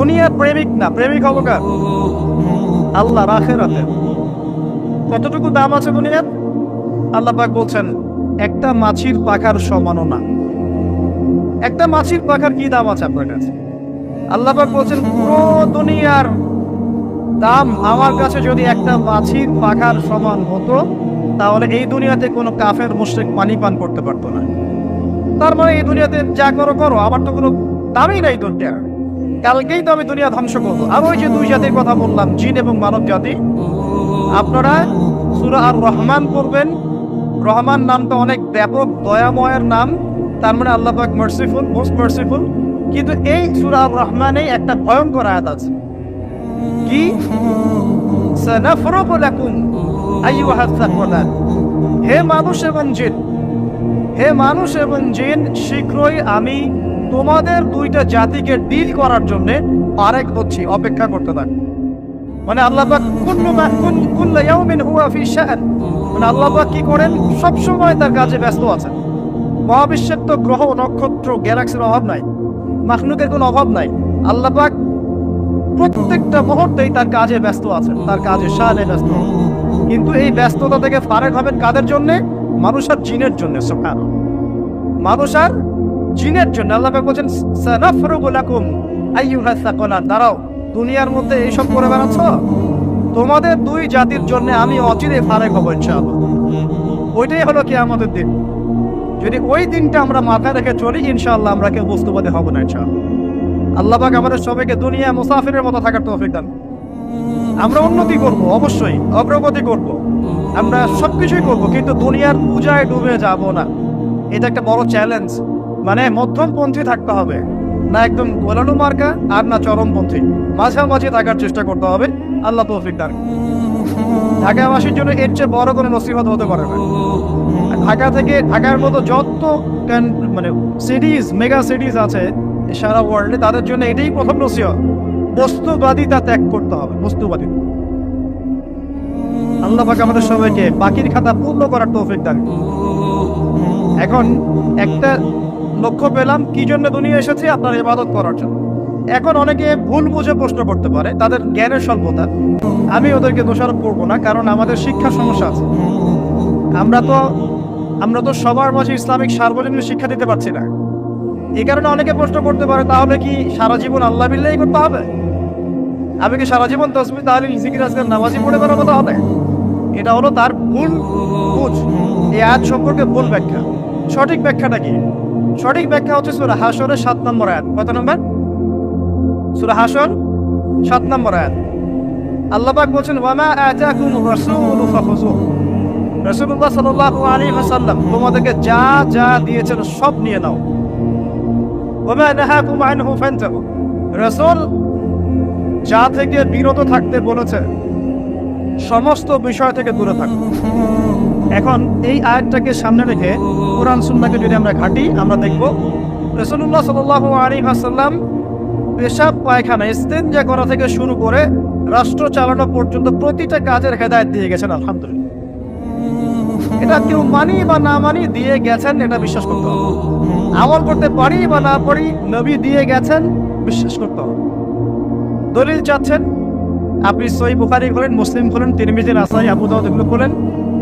দুনিয়ার প্রেমিক না, প্রেমিক হব কার? আল্লাহ রাখে রাতে কতটুকু দাম আছে দুনিয়ার? আল্লাহ পাক বলছেন, একটা মাছির পাখার সমানও না। একটা মাছির পাখার কি দাম আছে আপনার কাছে? আল্লাহ পাক বলছেন, পুরো দুনিয়ার দাম আমার কাছে যদি একটা মাছির পাখার সমান হতো, তাহলে এই দুনিয়াতে কোনো কাফের, মুশরিক পানি পান করতে পারতো না। তার মানে এই দুনিয়াতে যা করো করো আমার তো কোনো দামই নাই দুনিয়া কালকেই তো আমি দুনিয়া ধ্বংস করব। আর ওই যে দুই জাতির কথা বললাম, জিন এবং মানব জাতি। আপনারা সুরা আর রহমান করবেন রহমান নামটা অনেক ব্যাপক, দয়াময়ের নাম। তার মানে আল্লাহ পাক মার্সিফুল মোস্ট মার্সিফুল কিন্তু এই সুরা আর রহমানে একটা ভয়ঙ্কর আয়াত আছে। কি? সানাফরুকু লাকুম আইয়ুহাস সাকওয়ালান হে মানুষ এবং জিন। হে মানুষ এবং জিন, শীঘ্রই আমি তোমাদের দুইটা জাতিকে ডিল করার জন্য আরেক হচ্ছি, অপেক্ষা করতে থাক। মানে আল্লাহ মানে আল্লাহ কি করেন? সব সময় তার কাজে ব্যস্ত আছেন। মহাবিশ্বের তো গ্রহ, নক্ষত্র, গ্যালাক্সির অভাব নাই। মাখলুকের কোনো অভাব নাই। আল্লাহ প্রত্যেকটা মুহূর্তেই তার কাজে ব্যস্ত আছেন, তার কাজে সাহায্যে ব্যস্ত কিন্তু এই ব্যস্ততা থেকে ফারেক হবেন কাদের জন্য? মানুষ আর জিনের জন্য মানুষ আর জিনের জন্য আল্লাহ বলছেন সানাফরুগু লাকুম আইয়ুহাস সাকলান দাঁড়াও, দুনিয়ার মধ্যে এইসব করে বেড়াচ্ছ? তোমাদের দুই জাতির জন্য আমি অচিরে ফারেক হব, ইনশাআল্লাহ। ওইটাই হলো কি আমাদের দিন। যদি ওই দিনটা আমরা মাথায় রেখে চলি, ইনশাআল্লাহ আমরা কেউ বস্তুবাদী হব না, ইনশাআল্লাহ। আল্লাহ পাক আমাদের সবাইকে দুনিয়া মুসাফিরের মতো থাকার তৌফিক দান। আমরা উন্নতি করব, অবশ্যই, অগ্রগতি করব। আমরা সবকিছুই করব, কিন্তু দুনিয়ার পূজায় ডুবে যাব না। এটা একটা বড় চ্যালেঞ্জ মানে মধ্যমপন্থী থাকতে হবে। না একদম গোলালু মার্কা আর না চরমপন্থী। মাঝামাঝি থাকার চেষ্টা করতে হবে। আল্লাহ তৌফিক দান। ঢাকাবাসীর জন্য এর চেয়ে বড় কোনো নসিহত হতে পারে না। ঢাকা থেকে ঢাকার মতো যত মানে সিরিজ মেগা সিটিজ আছে সারা ওয়ার্ল্ডে তাদের জন্য এটাই প্রথম নসিহত। বস্তুবাদিতা ত্যাগ করতে হবে। বস্তুবাদী। আল্লাহ পাক আমাদের সবাইকে বাকির খাতা পূর্ণ করার তৌফিক দান। এখন একটা লক্ষ্য পেলাম কি জন্য দুনিয়া এসেছে আপনার ইবাদত করার জন্য। এখন অনেকে ভুল বুঝে প্রশ্ন করতে পারে, তাদের জ্ঞানের স্বল্পতা। আমি ওদেরকে দোষারোপ করব না, কারণ আমাদের শিক্ষা সমস্যা আছে। আমরা তো আমরা তো সবার মাঝে ইসলামিক সার্বজনীন শিক্ষা দিতে পারছি না। এই কারণে অনেকে প্রশ্ন করতে পারে, তাহলে কি সারা জীবন আল্লাহ বিল্লাহি করতে হবে? আমি কি সারা জীবন তসমি তাহলে জিকির আজকাল নামাজি পড়ে বেরোবো তাহলে? এটা হলো তার ভুল বুঝ। এই আজ সম্পর্কে ভুল ব্যাখ্যা। সঠিক ব্যাখ্যাটা কি? সঠিক ব্যাখ্যা হচ্ছে সুরা হাসরের সাত নম্বর আয়াত। কত নম্বর? সুরা হাসর সাত নম্বর আয়াত। আল্লাহ পাক বলছেন, ওয়ামা আতাকুম রাসূলু ফাখুযু রাসূলুল্লাহ সাল্লাল্লাহু আলাইহি ওয়াসাল্লাম তোমাদেরকে যা যা দিয়েছেন সব নিয়ে নাও। ওয়ামা নাহাকুম আনহু ফান্তাহু। রাসূল যা থেকে বিরত থাকতে বলেছে, সমস্ত বিষয় থেকে দূরে থাকো। এখন এই আয়াতটাকে সামনে রেখে কোরআন সুন্নাকে যদি আমরা ঘাটি, আমরা দেখব রসুল্লাহ সাল আলী হাসাল্লাম পেশাব, পায়খানা ইস্তেঞ্জা করা থেকে শুরু করে রাষ্ট্র চালানো পর্যন্ত প্রতিটা কাজের হেদায়ত দিয়ে গেছেন, আলহামদুলিল্লাহ। এটা কেউ মানি বা না মানি দিয়ে গেছেন, এটা বিশ্বাস করতে হবে। আমল করতে পারি বা না পারি, নবী দিয়ে গেছেন, বিশ্বাস করতে হবে। দলিল চাচ্ছেন, আপনি সই বুখারি করেন মুসলিম খোলেন তিরমিজির আসাই আবু দাউদ এগুলো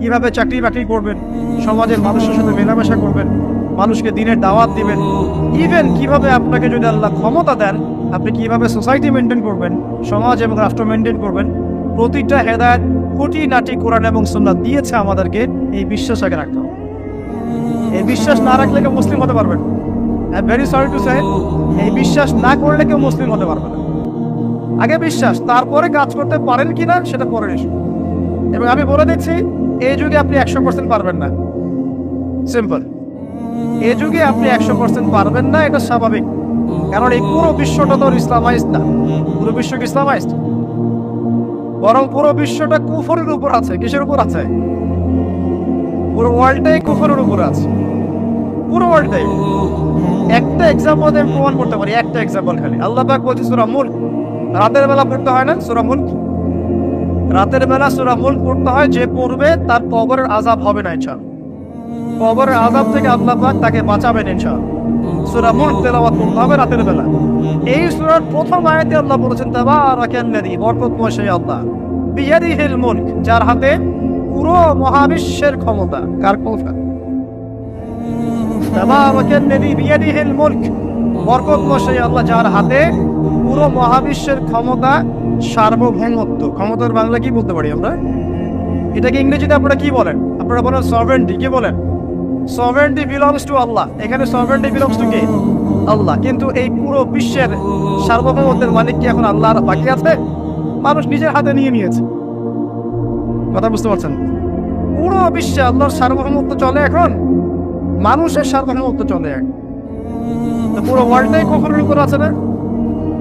কীভাবে চাকরি বাকরি করবেন? সমাজের মানুষের সাথে মেলামেশা করবেন, মানুষকে দিনের দাওয়াত দিবেন। ইভেন কীভাবে আপনাকে যদি আল্লাহ ক্ষমতা দেন, আপনি কীভাবে সোসাইটি মেনটেন করবেন, সমাজ এবং রাষ্ট্র মেনটেন করবেন, প্রতিটা হেদায়ত খুঁটি নাটি কোরআন এবং সুন্নাত দিয়েছে আমাদেরকে এই বিশ্বাস আগে রাখতে হবে। এই বিশ্বাস না রাখলে কেউ মুসলিম হতে পারবেন ভেরি সরি টু সে এই বিশ্বাস না করলে কেউ মুসলিম হতে পারবে না। আগে বিশ্বাস, তারপরে কাজ করতে পারেন কিনা সেটা পরে এসো এবং আমি বলে দিচ্ছি এই যুগে আপনি একশো পার্সেন্ট পারবেন না। সিম্পল এই যুগে আপনি একশো পার্সেন্ট পারবেন না, এটা স্বাভাবিক। কারণ এই পুরো বিশ্বটা তো ইসলামাইজড না। পুরো বিশ্ব কি ইসলামাইজড? বরং পুরো বিশ্বটা কুফরের উপর আছে। কিসের উপর আছে? পুরো ওয়ার্ল্ডটাই কুফরের উপর আছে। পুরো ওয়ার্ল্ডটাই একটা এক্সাম্পল আমি প্রমাণ করতে পারি, একটা এক্সাম্পল খালি। আল্লাহ পাক বলছে, সূরা মুলক। রাতের বেলা পড়তে হয় না? সূরা মুলক? রাতের বেলা সূরা মুলক পড়তে হয়, যে পড়বে তার কবরের আযাব হবে না ইনশাআল্লাহ। কবরের আযাব থেকে আল্লাহ পাক তাকে বাঁচাবেন তেলাওয়াত করতে হবে রাতের বেলা। এই সূরার প্রথম আল্লাহ বলেছেন আল্লাহ। মুলক যার হাতে পুরো মহাবিশ্বের ক্ষমতা। কার ক্ষমতা? তাবারাকাল্লাযী বিয়াদিহিল মুলক বরকতময় সেই আল্লাহ, যার হাতে পুরো মহাবিশ্বের ক্ষমতা সার্বভৌমত্ব। ক্ষমতার বাংলা কি বলতে পারি আমরা? এটাকে ইংরেজিতে আপনারা কি বলেন? আপনারা বলেন সভেন্টি কি বলেন? সভেন্টি বিলংস টু আল্লাহ এখানে সভেন্টি বিলংস টু কে? আল্লাহ। কিন্তু এই পুরো বিশ্বের সার্বভৌমত্বের মালিক কি এখন আল্লাহ? বাকি আছে? মানুষ নিজের হাতে নিয়ে নিয়েছে। কথা বুঝতে পারছেন? পুরো বিশ্বে আল্লাহর সার্বভৌমত্ব চলে এখন? মানুষের সার্বভৌমত্ব চলে। এখন পুরো ওয়ার্ল্ডটাই কখনো উপর আছে না?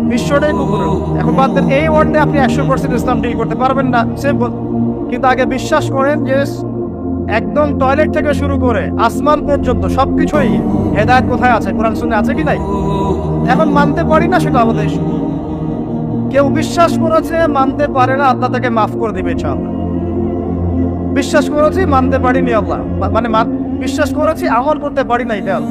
বিশ্বটাই কুকুরের এখন বাদ দেন, এই ওয়ার্ল্ডে আপনি একশো পার্সেন্ট ইসলাম ডিল করতে পারবেন না সিম্পল কিন্তু আগে বিশ্বাস করেন যে একদম টয়লেট থেকে শুরু করে আসমান পর্যন্ত সবকিছুই হেদায়ত কোথায় আছে? কোরআন শুনে আছে কি নাই? এখন মানতে পারি না সেটা আমাদের কেউ বিশ্বাস করেছে, মানতে পারে না, আল্লাহ তাকে মাফ করে দিবে ইনশাআল্লাহ। বিশ্বাস করেছি, মানতে পারিনি আল্লাহ। মান- বিশ্বাস করেছি, আমল করতে পারি নাই, দেয়াল।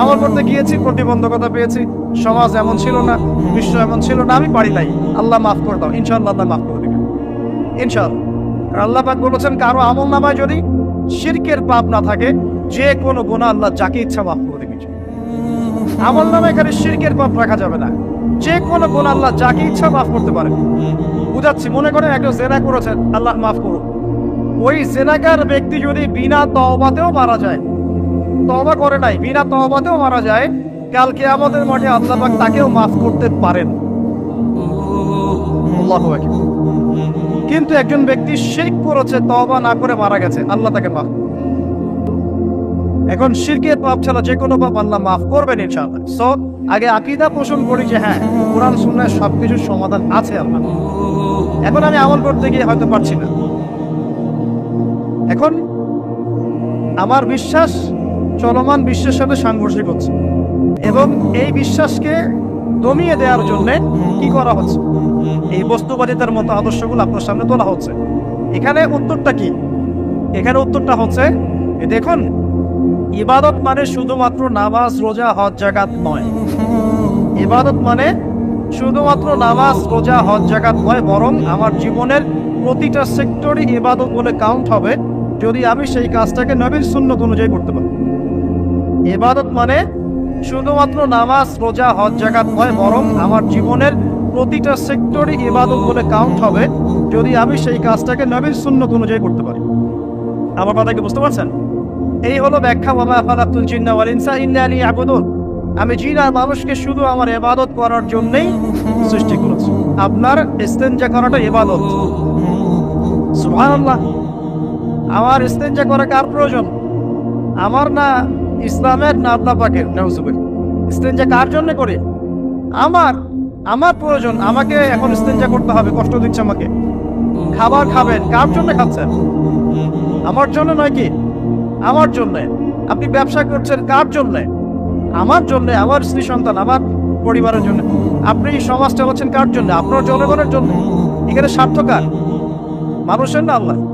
আমল করতে গিয়েছি, প্রতিবন্ধকতা পেয়েছি। সমাজ এমন ছিল না, বিশ্ব এমন ছিল না, আমি পারি নাই। আল্লাহ মাফ করে দাও, ইনশাআল্লাহ আল্লাহ মাফ করে দিবেন। ইনশাআল্লাহ। আর আল্লাহ পাক বলেছেন, কারও আমল নামায় যদি শিরকের পাপ না থাকে, যে কোনো গোনা আল্লাহ যাকে ইচ্ছা মাফ করে দিবে। আমল নামে এখানে শিরকের পাপ রাখা যাবে না। যে কোনো গোনা আল্লাহ যাকে ইচ্ছা মাফ করতে পারে। বুঝাচ্ছি, মনে করেন একজন জেনা করেছেন, আল্লাহ মাফ করুন ওই জেনাকার ব্যক্তি যদি বিনা তওবাতেও মারা যায়, তওবা করে নাই, বিনা তহবাতেও মারা যায় কালকে আমাদের মাঠে আল্লাপাক তাকেও মাফ করতে পারেন। কিন্তু একজন ব্যক্তি শিরক করেছে, তওবা না করে মারা গেছে, আল্লাহ তাকে মাফ। এখন শিরকের পাপ ছাড়া যে কোনো পাপ আল্লাহ মাফ করবেন ইনশাআল্লাহ। সো আগে আকীদা পোষণ করি যে হ্যাঁ কোরআন সুন্নাহ সবকিছুর সমাধান আছে আল্লাহ। এখন আমি আমল করতে গিয়ে হয়তো পারছি না। এখন আমার বিশ্বাস চলমান বিশ্বের সাথে সাংঘর্ষিক হচ্ছে। এবং এই বিশ্বাসকে দমিয়ে দেওয়ার জন্য কি করা হচ্ছে? এই বস্তুবাদিতার মতো আদর্শগুলো আপনার সামনে তোলা হচ্ছে। এখানে উত্তরটা কি? এখানে উত্তরটা হচ্ছে দেখুন, ইবাদত মানে শুধুমাত্র নামাজ, রোজা, হজ জাকাত নয়। ইবাদত মানে শুধুমাত্র নামাজ, রোজা, হজ জাকাত নয়, বরং আমার জীবনের প্রতিটা সেক্টরই ইবাদত বলে কাউন্ট হবে। যদি আমি সেই কাজটাকে নবীর সুন্নত অনুযায়ী করতে পারি। এবাদত মানে শুধুমাত্র নামাজ, রোজা, হজ জাকাত নয়, বরং আমার জীবনের প্রতিটা সেক্টরই ইবাদত বলে কাউন্ট হবে যদি আমি সেই কাজটাকে নবীর সুন্নত অনুযায়ী করতে পারি। আমার কথা কি বুঝতে পারছেন? এই হলো ব্যাখ্যা বাবা ফালাতুল জিন্না ওয়াল ইনসা ইল্লা লিয়াবুদুন। আমি জিন আর মানুষকে শুধু আমার ইবাদত করার জন্যই সৃষ্টি করেছি। আপনার ইস্তেঞ্জা করাটা ইবাদত। সুবহানাল্লাহ। আমার ইস্তেঞ্জা করা কার প্রয়োজন? আমার না ইসলামের না আল্লাহ পাকের? নাউজুবিল ইস্তেঞ্জা কার জন্য করি? আমার আমার প্রয়োজন, আমাকে এখন ইস্তেঞ্জা করতে হবে, কষ্ট দিচ্ছে আমাকে। খাবার খাবেন, কার জন্য খাচ্ছেন? আমার জন্য নয় কি? আমার জন্য। আপনি ব্যবসা করছেন কার জন্য? আমার জন্য, আমার স্ত্রী সন্তান, আমার পরিবারের জন্য। আপনি এই সমাজ চালাচ্ছেন কার জন্য? আপনার জনগণের জন্য। এখানে স্বার্থ কার? মানুষের না আল্লাহ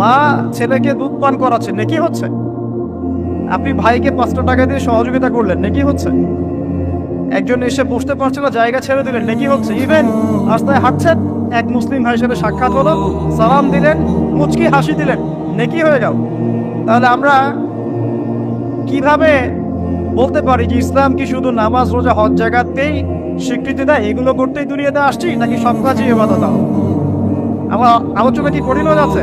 মা ছেলেকে দুধ পান করাচ্ছেন নাকি হচ্ছে? আপনি ভাইকে পাঁচটা টাকা দিয়ে সহযোগিতা করলেন নাকি হচ্ছে? একজন এসে বসতে পারছে না, জায়গা ছেড়ে দিলেন নাকি হচ্ছে? ইভেন রাস্তায় হাঁটছেন, এক মুসলিম ভাইয়ের সাথে সাক্ষাৎ হলো, সালাম দিলেন, মুচকি হাসি দিলেন নেকি হয়ে গেল? তাহলে আমরা কীভাবে বলতে পারি যে ইসলাম কি শুধু নামাজ, রোজা, হজ জায়গাতেই স্বীকৃতি দেয়? এগুলো করতেই দুনিয়াতে আসছি, নাকি সব কাজই এবাদত আমার আলোচনা কি হয়ে যাচ্ছে?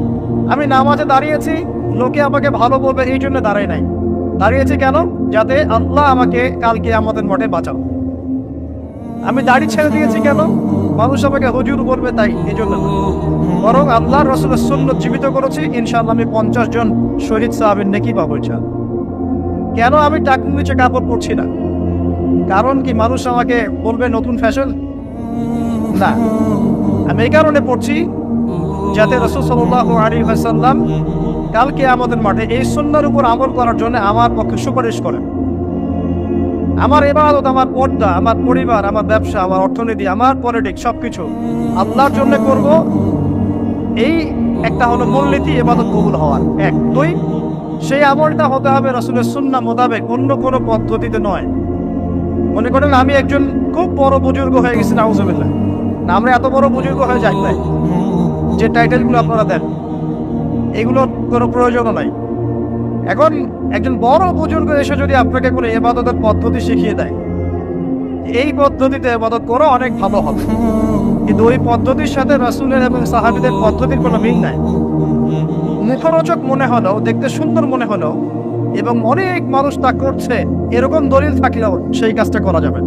আমি নামাজে দাঁড়িয়েছি, লোকে আমাকে ভালো বলবে, এই জন্য দাঁড়াই নাই। দাঁড়িয়েছি কেন? যাতে আল্লাহ আমাকে কালকে আমাদের মঠে বাঁচাও। আমি দাড়ি ছেড়ে দিয়েছি কেন? মানুষ আমাকে হজুর বলবে তাই, এই জন্য বরং আল্লাহ রসুলের শূন্য জীবিত করেছি ইনশাল্লাহ আমি পঞ্চাশ জন শহীদ সাহাবের নেকি পাবো। কেন আমি টাকুর নিচে কাপড় পরছি না? কারণ কি মানুষ আমাকে বলবে নতুন ফ্যাশন? না। আমি এই কারণে পড়ছি যাতে রসুল সাল্লাহ আলী হাসাল্লাম কালকে আমাদের মাঠে এই সুন্নার উপর আমল করার জন্য আমার পক্ষে সুপারিশ করেন। আমার এবাদত আমার পর্দা, আমার পরিবার, আমার ব্যবসা, আমার অর্থনীতি, আমার পলিটিক্স সবকিছু আল্লাহর জন্য করব। এই একটা হলো মূলনীতি এবাদত কবুল হওয়ার। এক। দুই, সেই আমলটা হতে হবে রসুলের সুন্না মোতাবেক, অন্য কোনো পদ্ধতিতে নয়। মনে করেন আমি একজন খুব বড় বুজুর্গ হয়ে গেছি, নাউজুবিল্লাহ। না, আমরা এত বড় বুজুর্গ হয়ে যাই নাই। যে টাইটেলগুলো আপনারা দেন, এগুলোর কোনো প্রয়োজনও নাই। এখন একজন বড় বুজুর্গ এসে যদি আপনাকে কোনো এবাদতের পদ্ধতি শিখিয়ে দেয়, এই পদ্ধতিতে এবাদত করো অনেক ভালো হবে। কিন্তু ওই পদ্ধতির সাথে রাসুলের এবং সাহাবিদের পদ্ধতির কোনো মিল নাই। মুখরোচক মনে হলেও, দেখতে সুন্দর মনে হলেও, এবং অনেক মানুষ তা করছে, এরকম দলিল থাকলেও সেই কাজটা করা যাবে।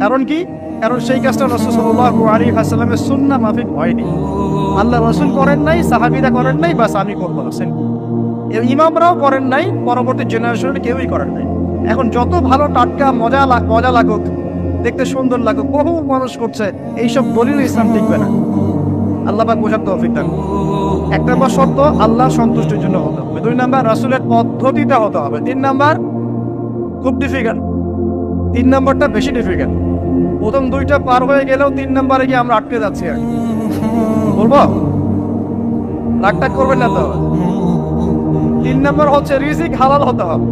কারণ কি? কারণ সেই কাজটা রসুল সাল্লাহ আলী হাসালামের সুন্না মাফিক হয়নি। আল্লাহ রসুল করেন নাই, সাহাবিরা করেন নাই, বাস আমি করব না সিম্পল। ইমামরাও করেন নাই, পরবর্তী জেনারেশনের কেউই করেন নাই। এখন যত ভালো টাটকা, মজা লাগ, মজা লাগুক, দেখতে সুন্দর লাগুক, বহু মানুষ করছে, এইসব দলিল ইসলাম টিকবে না। আল্লাহ পাক বোঝার তৌফিক দান এক নম্বর শর্ত আল্লাহ সন্তুষ্টির জন্য হতে হবে। দুই নাম্বার, রাসুলের পদ্ধতিটা হতে হবে। তিন নাম্বার, খুব ডিফিকাল্ট তিন নাম্বারটা বেশি ডিফিকাল্ট প্রথম দুইটা পার হয়ে গেলেও তিন নাম্বারে গিয়ে আমরা আটকে যাচ্ছি বলব? রাগটাগ করবেন না তো? তিন নম্বর হচ্ছে রিজিক হালাল হতে হবে।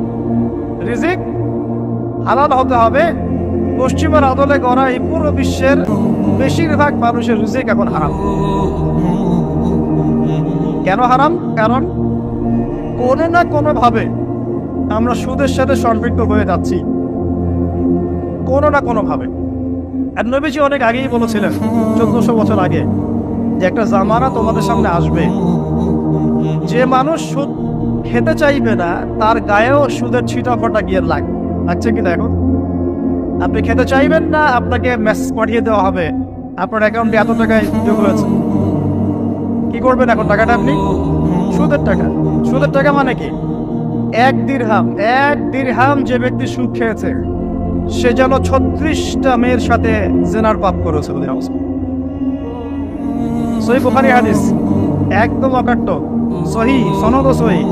রিজিক হালাল হতে হবে। পশ্চিমের আদলে গড়া এই পুরো বিশ্বের বেশিরভাগ মানুষের রিজিক এখন হারাম। কেন হারাম? কারণ কোনো না কোনো ভাবে আমরা সুদের সাথে সম্পৃক্ত হয়ে যাচ্ছি। কোনো না কোনো ভাবে আর নবীজি অনেক আগেই বলেছিলেন, চোদ্দশো বছর আগে যে একটা জামানা তোমাদের সামনে আসবে। যে মানুষ সুদ খেতে চাইবে না, তার গায়েও সুদের ছিটা ফটা গিয়ে লাগ, লাগছে কিনা এখন? আপনি খেতে চাইবেন না, আপনাকে মেসেজ পাঠিয়ে দেওয়া হবে। আপনার অ্যাকাউন্টে এত টাকায় যোগ হয়েছে কি করবেন এখন? টাকাটা আপনি? সুদের টাকা। সুদের টাকা মানে কি? এক দিরহাম এক দিরহাম যে ব্যক্তি সুদ খেয়েছে। সে যেন ছত্রিশটা মেয়ের সাথে জেনার পাপ করেছে বলে সহি বুখারি হাদিস, একদম অকাট্য। সহি, সনদ সহি।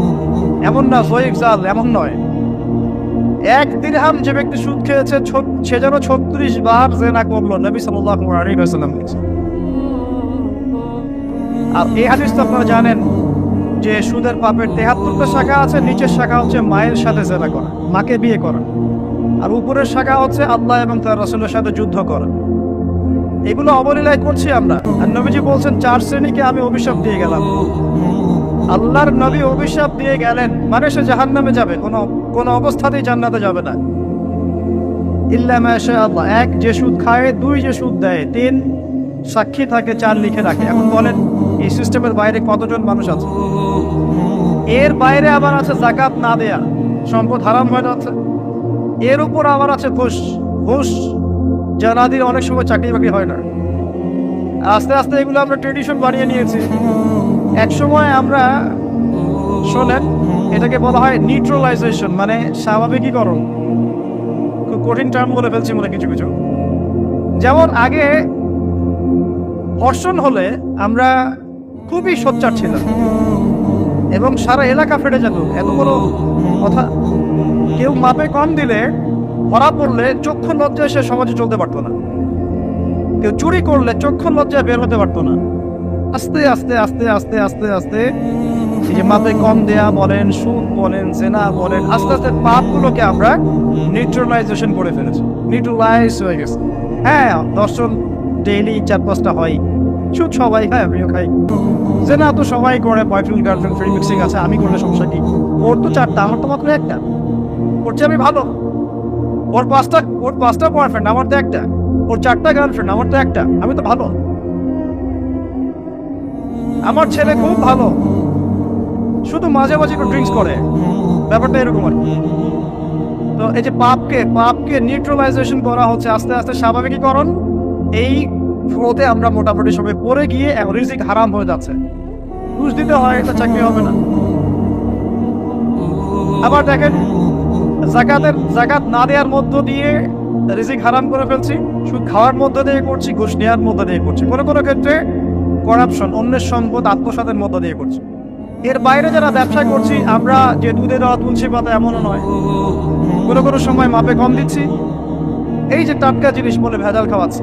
এমন না, সহি জাল এমন নয়। এক দিরহাম যে ব্যক্তি সুদ খেয়েছে সে যেন ছত্রিশ বার জেনা করল, নবী সাল্লাল্লাহু আলাইহি ওয়াসাল্লাম আর এই হাদিস তো আপনারা জানেন যে সুদের পাপের তেহাত্তরটা শাখা আছে, নিচের শাখা হচ্ছে মায়ের সাথে জেনা করা, মাকে বিয়ে করা। আর উপরের শাখা হচ্ছে আল্লাহ এবং তার রাসূলের সাথে যুদ্ধ করা। এগুলো অবলীলায় করছি আমরা। আর নবীজি বলছেন, চার শ্রেণীকে আমি অভিশাপ দিয়ে গেলাম। আল্লাহর নবী অভিশাপ দিয়ে গেলেন মানে সে জাহান নামে যাবে। কোনো কোনো অবস্থাতেই জান্নাতে যাবে না। ইল্লা আল্লাহ। এক যে সুদ খায়, দুই যে সুদ দেয়। তিন সাক্ষী থাকে, চার লিখে রাখে। এখন বলেন, এই সিস্টেমের বাইরে কতজন মানুষ আছে? এর বাইরে আবার আছে জাকাত না দেয়া। সম্পদ হারাম হয়ে যাচ্ছে। এর উপর আবার আছে ঘুষ ঘুষ যা না দিলে অনেক সময় চাকরি বাকরি হয় না। আস্তে আস্তে এগুলো আমরা ট্রেডিশন বানিয়ে নিয়েছি। এক সময় আমরা, শোনেন, এটাকে বলা হয় নিউট্রালাইজেশন মানে স্বাভাবিকীকরণ। খুব কঠিন টার্ম বলে ফেলছি মনে কিছু কিছু। যেমন আগে ধর্ষণ হলে আমরা খুবই সোচ্চার ছিলাম। এবং সারা এলাকা ফেটে যেত। এত বড় কথা। কেউ মাপে কম দিলে, ধরা পড়লে চক্ষু লজ্জায় সে সমাজে চলতে পারতো না। কেউ চুরি করলে চক্ষু লজ্জায় বের হতে পারতো না। আস্তে আস্তে আস্তে আস্তে আস্তে আস্তে যে মাপে কম দেয়া বলেন, সুদ বলেন, জেনা বলেন, আস্তে আস্তে পাপগুলোকে আমরা নিউট্রালাইজেশন করে ফেলেছি। নিউট্রালাইজ হয়ে গেছে। হ্যাঁ দর্শন ডেইলি চার পাঁচটা হয়। সুদ সবাই খায়, আমিও খাই। জেনা তো সবাই করে বয়ফ্রেন্ড গার্লফ্রেন্ড ফ্রি মিক্সিং আছে, আমি করলে সমস্যা কি? ওর তো চারটা, আমার তো একটা। ওর আমি ভালো। ওর পাঁচটা ওর পাঁচটা বয়ফ্রেন্ড আমার তো একটা। ওর চারটা গার্লফ্রেন্ড আমার তো একটা। আমি তো ভালো। আমার ছেলে খুব ভালো। শুধু মাঝে মাঝে একটু ড্রিঙ্কস করে। ব্যাপারটা এরকম আর। তো এই যে পাপকে পাপকে নিউট্রালাইজেশন করা হচ্ছে আস্তে আস্তে স্বাভাবিকীকরণ, এই ফ্লোতে আমরা মোটামুটি সবাই পড়ে গিয়ে রিজিক হারাম হয়ে যাচ্ছে। ঘুষ দিতে হয়, এটা চাকরি হবে না। আবার দেখেন জাকাতের জাকাত না দেওয়ার মধ্য দিয়ে রিজিক হারাম করে ফেলছি, সুদ খাওয়ার মধ্য দিয়ে করছি, ঘুষ নেওয়ার মধ্য দিয়ে করছি। কোনো কোনো ক্ষেত্রে করাপশন অন্যের সম্পদ, আত্মসাতের মধ্য দিয়ে করছি। এর বাইরে যারা ব্যবসা করছি, আমরা যে দুধে দেওয়া তুলসী পাতা এমনও নয়। কোনো কোনো সময় মাপে কম দিচ্ছি। এই যে টাটকা জিনিস বলে ভেজাল খাওয়াচ্ছি।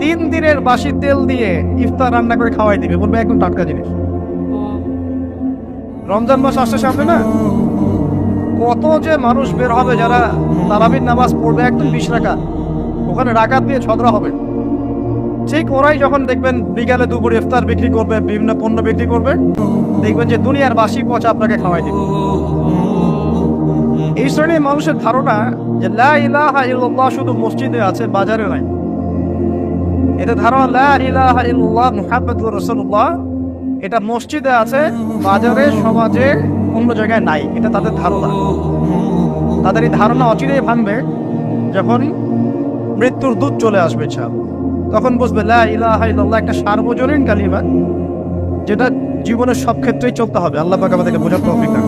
তিন দিনের বাসি তেল দিয়ে ইফতার রান্না করে খাওয়াই দিবে, বলবে একদম টাটকা জিনিস। রমজান মাস আসছে সামনে না? কত যে মানুষ বের হবে যারা তারাবির নামাজ পড়বে একদম বিশ রাখা ওখানে রাকাত দিয়ে ছদরা হবে। ঠিক ওরাই যখন দেখবেন বিকালে দুপুর ইফতার বিক্রি করবে, বিভিন্ন পণ্য বিক্রি করবে, দেখবেন যে দুনিয়ার বাসি পচা আপনাকে খাওয়াই দিবে। এই শ্রেণির মানুষের ধারণা যে লা শুধু মসজিদে আছে, বাজারে নাই। এটা ধারণা এটা মসজিদে আছে, বাজারে, সমাজে অন্য জায়গায় নাই, এটা তাদের ধারণা। তাদের এই ধারণা অচিরেই ভাঙবে যখন মৃত্যুর দূত চলে আসবে ছাপ। তখন বুঝবে ইলাহা একটা সার্বজনীন কালিমা যেটা জীবনের সব ক্ষেত্রেই চলতে হবে। আল্লাহ পাক আমাদেরকে বোঝার তৌফিক দান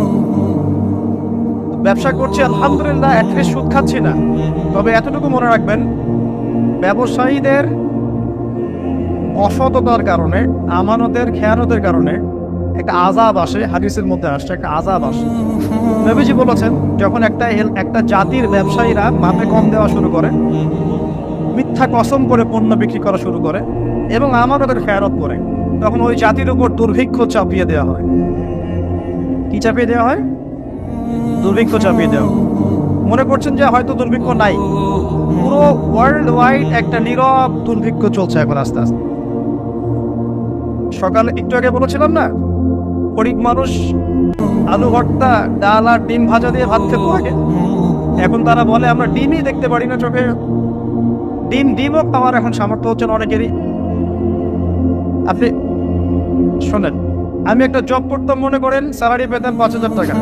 ব্যবসা করছি, আলহামদুলিল্লাহ অ্যাটলিস্ট সুদ খাচ্ছি না। তবে এতটুকু মনে রাখবেন, ব্যবসায়ীদের অসততার কারণে, আমানতের খেয়ানতের কারণে একটা আজাব আসে, হাদিসের মধ্যে আসছে একটা আজাব আসে। নবীজি বলেছেন, যখন একটা একটা জাতির ব্যবসায়ীরা মাপে কম দেওয়া শুরু করে, মিথ্যা কসম করে পণ্য বিক্রি করা শুরু করে এবং আমানতের খেয়ানত করে, তখন ওই জাতির উপর দুর্ভিক্ষ চাপিয়ে দেওয়া হয়। কি চাপিয়ে দেওয়া হয়? দুর্ভিক্ষ চাপিয়ে দেওয়া মনে করছেন যে হয়তো দুর্ভিক্ষ নাই। পুরো ওয়ার্ল্ড ওয়াইড একটা নীরব দুর্ভিক্ষ চলছে এখন আস্তে আস্তে। সকালে একটু আগে বলেছিলাম না? গরিব মানুষ, আলু ভর্তা, ডাল আর ডিম ভাজা দিয়ে ভাত খেত আগে। এখন তারা বলে, আমরা ডিমই দেখতে পারি না চোখে। ডিম ডিমও খাওয়ার এখন সামর্থ্য হচ্ছে না অনেকেরই। আপনি শোনেন, আমি একটা জব করতাম, মনে করেন স্যালারি পেতাম পাঁচ হাজার টাকা।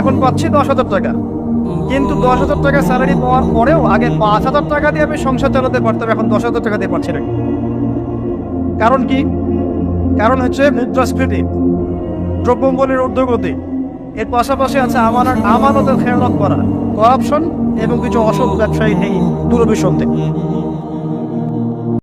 এখন পাচ্ছি দশ হাজার টাকা। কিন্তু দশ হাজার টাকা স্যালারি পাওয়ার পরেও আগে পাঁচ হাজার টাকা দিয়ে আমি সংসার চালাতে পারতাম, এখন দশ হাজার টাকা দিয়ে পারছি না। কারণ কি? কারণ হচ্ছে মুদ্রাস্ফীতি। দ্রব্যমূল্যের ঊর্ধ্বগতি। এর পাশাপাশি আছে আমানত আমানতের খেয়ালত করা। করাপশন এবং কিছু অসৎ ব্যবসায়ী নেই দূরভিসন্ধে